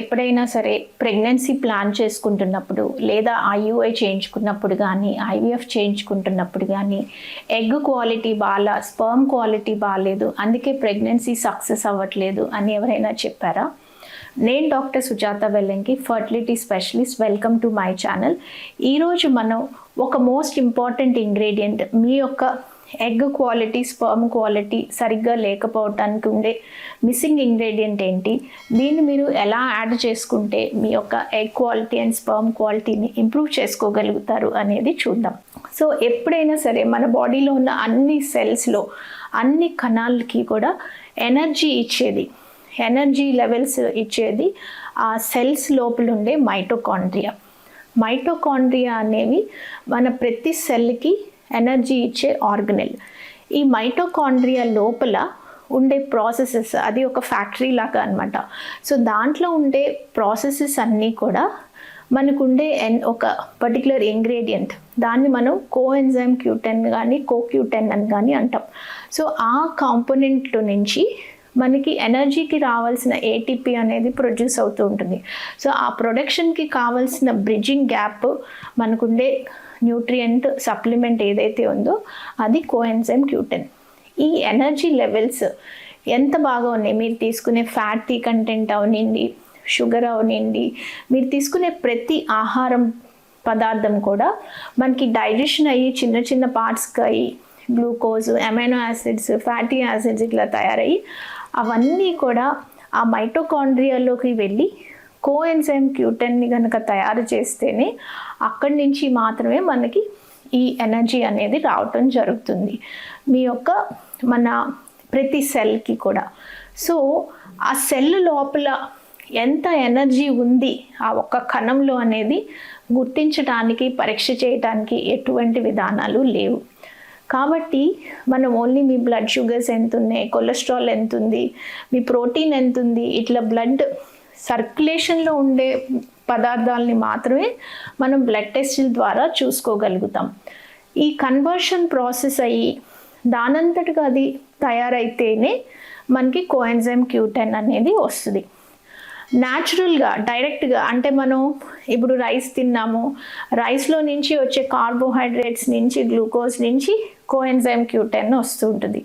ఎప్పుడైనా సరే pregnancy plan చేసుకుంటున్నప్పుడు లేదా ఐయుఐ చేయించుకున్నప్పుడు కానీ ఐవీఎఫ్ చేయించుకుంటున్నప్పుడు కానీ ఎగ్ క్వాలిటీ బాగా స్పర్మ్ క్వాలిటీ బాగాలేదు అందుకే ప్రెగ్నెన్సీ సక్సెస్ అవ్వట్లేదు అని ఎవరైనా చెప్పారా? నేను doctor Sujatha Vellanki fertility specialist. Welcome to my channel. ఈరోజు మనం ఒక మోస్ట్ ఇంపార్టెంట్ ఇంగ్రీడియంట్ మీ యొక్క ఎగ్ క్వాలిటీ స్పర్మ్ క్వాలిటీ సరిగ్గా లేకపోవటానికి ఉండే మిస్సింగ్ ఇంగ్రీడియంట్ ఏంటి? దీన్ని మీరు ఎలా యాడ్ చేసుకుంటే మీ యొక్క ఎగ్ క్వాలిటీ అండ్ స్పర్మ్ క్వాలిటీని ఇంప్రూవ్ చేసుకోగలుగుతారు అనేది చూద్దాం. సో ఎప్పుడైనా సరే మన బాడీలో ఉన్న అన్ని సెల్స్లో అన్ని కణాలకి కూడా ఎనర్జీ ఇచ్చేది ఎనర్జీ లెవెల్స్ ఇచ్చేది ఆ సెల్స్ లోపల ఉండే మైటోకాండ్రియా. మైటోకాండ్రియా అనేవి మన ప్రతి సెల్కి ఎనర్జీ ఇచ్చే ఆర్గనెల్. ఈ మైటోకాండ్రియా లోపల ఉండే ప్రాసెసెస్ అది ఒక ఫ్యాక్టరీ లాగా అనమాట సో దాంట్లో ఉండే ప్రాసెసెస్ అన్నీ కూడా మనకు ఉండే ఎన్ ఒక పర్టికులర్ ఇంగ్రీడియంట్. దాన్ని మనం కో ఎంజైమ్ క్యూటెన్ కానీ కో క్యూటెన్ అని కానీ అంటాం. సో ఆ కాంపోనెంట్లో నుంచి మనకి ఎనర్జీకి రావాల్సిన ఏటీపీ అనేది ప్రొడ్యూస్ అవుతూ ఉంటుంది. సో ఆ ప్రొడక్షన్కి కావాల్సిన బ్రిడ్జింగ్ గ్యాప్ మనకుండే న్యూట్రియంట్ సప్లిమెంట్ ఏదైతే ఉందో అది కోఎన్జైమ్ క్యూటెన్ ఈ ఎనర్జీ లెవెల్స్ ఎంత బాగా ఉన్నాయి? మీరు తీసుకునే ఫ్యాటీ కంటెంట్ అవనండి షుగర్ అవనండి మీరు తీసుకునే ప్రతి ఆహారం పదార్థం కూడా మనకి డైజెషన్ అయ్యి చిన్న చిన్న పార్ట్స్కి అయ్యి glucose amino acids fatty acids ఇట్లా తయారయ్యి అవన్నీ కూడా ఆ మైటోకాండ్రియాలోకి వెళ్ళి కోఎన్జైమ్ క్యూటెన్ని కనుక తయారు చేస్తేనే అక్కడి నుంచి మాత్రమే మనకి ఈ ఎనర్జీ అనేది రావటం జరుగుతుంది. మీ యొక్క మన ప్రతి సెల్కి కూడా. సో ఆ సెల్ లోపల ఎంత ఎనర్జీ ఉంది ఆ ఒక్క కణంలో అనేది గుర్తించడానికి పరీక్ష చేయడానికి ఎటువంటి విధానాలు లేవు. కాబట్టి మనం ఓన్లీ మీ బ్లడ్ షుగర్స్ ఎంత ఉన్నాయి కొలెస్ట్రాల్ ఎంత ఉంది మీ ప్రోటీన్ ఎంత ఉంది ఇట్లా బ్లడ్ సర్క్యులేషన్లో ఉండే పదార్థాలని మాత్రమే మనం బ్లడ్ టెస్టుల ద్వారా చూసుకోగలుగుతాం. ఈ కన్వర్షన్ ప్రాసెస్ అయ్యి దానంతటిగా అది తయారైతేనే మనకి కోఎన్జైమ్ క్యూటెన్ అనేది వస్తుంది. న్యాచురల్గా డైరెక్ట్గా అంటే మనం ఇప్పుడు రైస్ తిన్నాము. రైస్లో నుంచి వచ్చే కార్బోహైడ్రేట్స్ నుంచి గ్లూకోజ్ నుంచి కోఎన్జైమ్ క్యూటెన్ వస్తూ ఉంటుంది.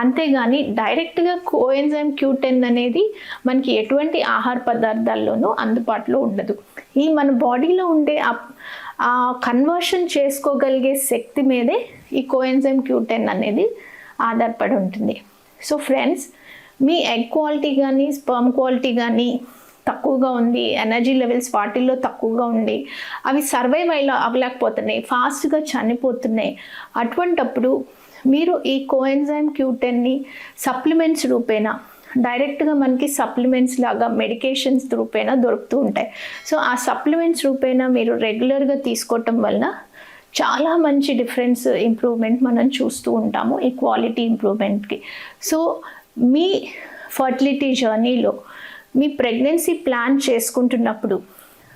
అంతేగాని డైరెక్ట్గా కోఎన్జైమ్ క్యూటెన్ అనేది మనకి ఎటువంటి ఆహార పదార్థాల్లోనూ అందుబాటులో ఉండదు. ఈ మన బాడీలో ఉండే ఆ కన్వర్షన్ చేసుకోగలిగే శక్తి మీదే ఈ కోఎన్జైమ్ క్యూటెన్ అనేది ఆధారపడి ఉంటుంది. సో ఫ్రెండ్స్ మీ ఎగ్ క్వాలిటీ కానీ స్పర్మ్ క్వాలిటీ కానీ తక్కువగా ఉంది ఎనర్జీ లెవెల్స్ వాటిల్లో తక్కువగా ఉండి అవి సర్వైవ్ అయ్యి అవ్వలేకపోతున్నాయి ఫాస్ట్గా చనిపోతున్నాయి. అటువంటప్పుడు మీరు ఈ కోఎన్జైమ్ క్యూటెన్ని సప్లిమెంట్స్ రూపేణా డైరెక్ట్గా మనకి సప్లిమెంట్స్ లాగా మెడికేషన్స్ రూపేణా దొరుకుతూ ఉంటాయి. సో ఆ సప్లిమెంట్స్ రూపేణా మీరు రెగ్యులర్గా తీసుకోవటం వలన చాలా మంచి డిఫరెన్స్ ఇంప్రూవ్మెంట్ మనం చూస్తూ ఉంటాము ఈ క్వాలిటీ ఇంప్రూవ్మెంట్కి సో మీ ఫర్టిలిటీ జర్నీలో మీ ప్రెగ్నెన్సీ ప్లాన్ చేసుకుంటున్నప్పుడు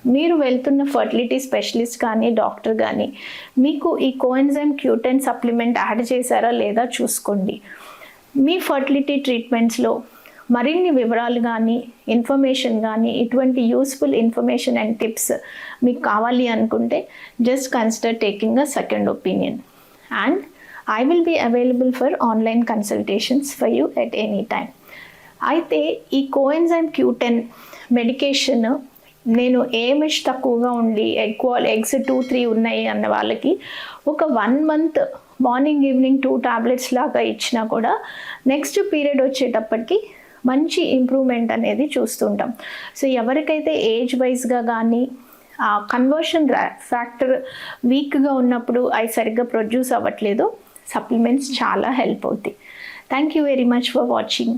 మీరు వెళ్తున్న ఫర్టిలిటీ స్పెషలిస్ట్ కానీ డాక్టర్ కానీ మీకు ఈ కోఎన్జైమ్ క్యూటెన్ సప్లిమెంట్ యాడ్ చేశారా లేదా చూసుకోండి. మీ ఫర్టిలిటీ ట్రీట్మెంట్స్లో మరిన్ని వివరాలు కానీ ఇన్ఫర్మేషన్ కానీ ఇటువంటి యూస్ఫుల్ ఇన్ఫర్మేషన్ అండ్ టిప్స్ మీకు కావాలి అనుకుంటే just consider taking a second opinion and I will be available for online consultations for you at any time అయితే ఈ కోఎన్జైమ్ క్యూటెన్ మెడికేషన్ నేను ఏమిష్ తక్కువగా ఉండి ఎక్కువ ఎగ్స్ టూ త్రీ ఉన్నాయి అన్న వాళ్ళకి ఒక one month morning evening two tablets లాగా ఇచ్చినా కూడా నెక్స్ట్ పీరియడ్ వచ్చేటప్పటికి మంచి ఇంప్రూవ్మెంట్ అనేది చూస్తుంటాం. సో ఎవరికైతే ఏజ్ వైజ్గా కానీ ఆ కన్వర్షన్ ఫ్యాక్టర్ వీక్గా ఉన్నప్పుడు అవి సరిగ్గా ప్రొడ్యూస్ అవ్వట్లేదు సప్లిమెంట్స్ చాలా హెల్ప్ అవుతాయి. Thank you very much for watching